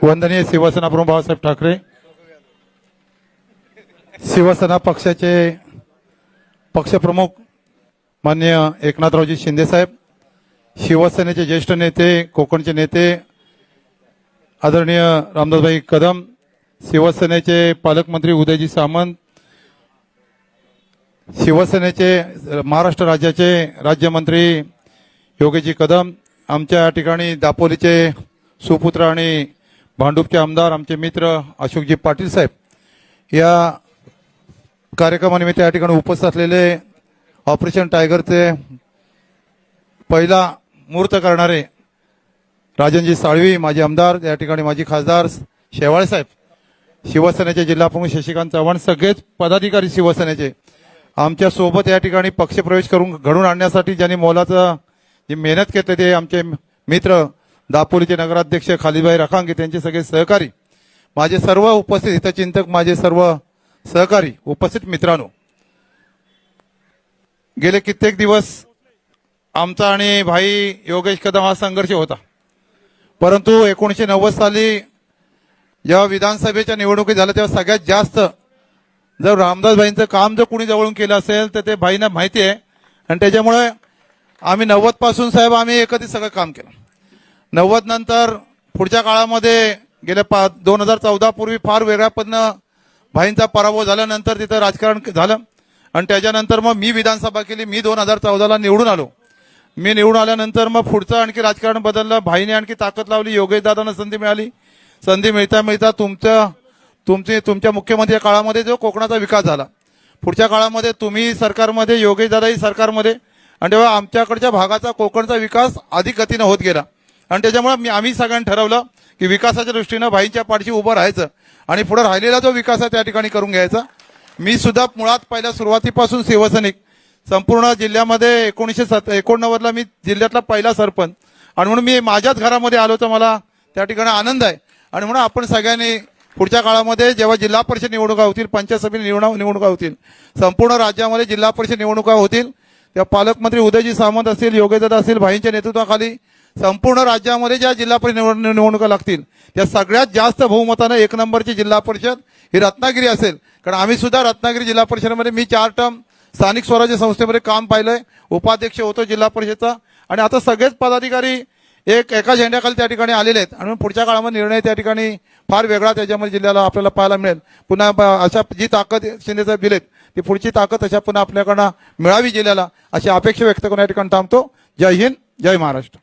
वंदनीय शिवसेना प्रमुख बाळासाहेब ठाकरे शिवसेना पक्षाचे पक्षप्रमुख मान्य एकनाथरावजी शिंदेसाहेब शिवसेनेचे ज्येष्ठ नेते कोकणचे नेते आदरणीय रामदासभाई कदम शिवसेनेचे पालकमंत्री उदयजी सामंत शिवसेनेचे महाराष्ट्र राज्याचे राज्यमंत्री योगेजी कदम आमच्या ठिकाणी दापोलीचे सुपुत्र आणि भांडूपचे आमदार आमचे मित्र अशोकजी पाटील साहेब या कार्यक्रमानिमित्त या ठिकाणी उपस्थित असलेले ऑपरेशन टायगरचे पहिला मुहूर्त करणारे राजनजी साळवी माजी आमदार या ठिकाणी माजी खासदार शेवाळे साहेब शिवसेनेचे जिल्हाप्रमुख शशिकांत चव्हाण सगळेच पदाधिकारी शिवसेनेचे. आमच्यासोबत या ठिकाणी पक्षप्रवेश करून घडून आणण्यासाठी ज्यांनी मोलाचं जी मेहनत घेतली ते आमचे मित्र दापोलीचे नगराध्यक्ष खालीबाई रखांगे त्यांचे सगळे सहकारी. माझे सर्व उपस्थित हितचिंतक माझे सर्व सहकारी उपस्थित मित्रांनो. गेले कित्येक दिवस आमचा आणि भाई योगेश कदम हा संघर्ष होता. परंतु एकोणीसशे नव्वद साली जेव्हा विधानसभेच्या निवडणुकी झाल्या तेव्हा सगळ्यात जास्त जर रामदासभाईंचं काम जर कुणी जवळून केलं असेल तर ते भाईंना माहिती आहे. आणि त्याच्यामुळे आम्ही नव्वदपासून साहेब आम्ही एकत्रित सगळं काम केलं. नव्वद नंतर पुढच्या काळामध्ये गेल्या पा दोन हजार चौदा पूर्वी फार वेगळ्या पद्धतीनं भाईंचा पराभव झाल्यानंतर तिथं राजकारण झालं. आणि त्याच्यानंतर मग मी विधानसभा केली मी दोन हजार चौदाला निवडून आलो. मी निवडून आल्यानंतर मग पुढचं आणखी राजकारण बदललं भाईने आणखी ताकद लावली योगेश दादांना संधी मिळाली. संधी मिळता मिळता तुमच्या तुमचे तुमच्या मुख्यमंत्री काळामध्ये जो कोकणाचा विकास झाला. पुढच्या काळामध्ये तुम्ही सरकारमध्ये योगेश दादाही सरकारमध्ये. आणि तेव्हा आमच्याकडच्या भागाचा कोकणचा विकास अधिक गतीनं होत गेला. आणि त्याच्यामुळे मी आम्ही सगळ्यांनी ठरवलं की विकासाच्या दृष्टीनं भाईंच्या पाठशी उभं राहायचं आणि पुढे राहिलेला जो विकास आहे त्या ठिकाणी करून घ्यायचा. मी सुद्धा मुळात पहिल्या सुरुवातीपासून शिवसैनिक संपूर्ण जिल्ह्यामध्ये एकोणीसशे सत एकोणनव्वदला मी जिल्ह्यातला पहिला सरपंच. आणि म्हणून मी माझ्याच घरामध्ये आलो तर मला त्या ठिकाणी आनंद आहे. आणि म्हणून आपण सगळ्यांनी पुढच्या काळामध्ये जेव्हा जिल्हा परिषद निवडणुका होतील पंचायत समिती निवडणुका निवडणुका होतील संपूर्ण राज्यामध्ये जिल्हा परिषद निवडणुका होतील तेव्हा पालकमंत्री उदयजी सामंत असतील योगेशदादा असतील भाईंच्या नेतृत्वाखाली संपूर्ण राज्यामध्ये ज्या जिल्हा परिषद निवडणुका लागतील त्या सगळ्यात जास्त बहुमतानं एक नंबरची जिल्हा परिषद ही रत्नागिरी असेल. कारण आम्ही सुद्धा रत्नागिरी जिल्हा परिषदेमध्ये मी चार टर्म स्थानिक स्वराज्य संस्थेमध्ये काम पाहिलंय उपाध्यक्ष होतो जिल्हा परिषदचा. आणि आता सगळेच पदाधिकारी एक एका झेंड्याखाली त्या ठिकाणी आलेले आहेत. आणि पुढच्या काळामध्ये निर्णय त्या ठिकाणी फार वेगळा त्याच्यामध्ये जिल्ह्याला आपल्याला पाहायला मिळेल. पुन्हा अशा जी ताकद शिंदेसाहेब दिलेत ती पुढची ताकद अशा पुन्हा आपल्याकडनं मिळावी जिल्ह्याला अशी अपेक्षा व्यक्त करून या ठिकाणी थांबतो. जय हिंद जय महाराष्ट्र.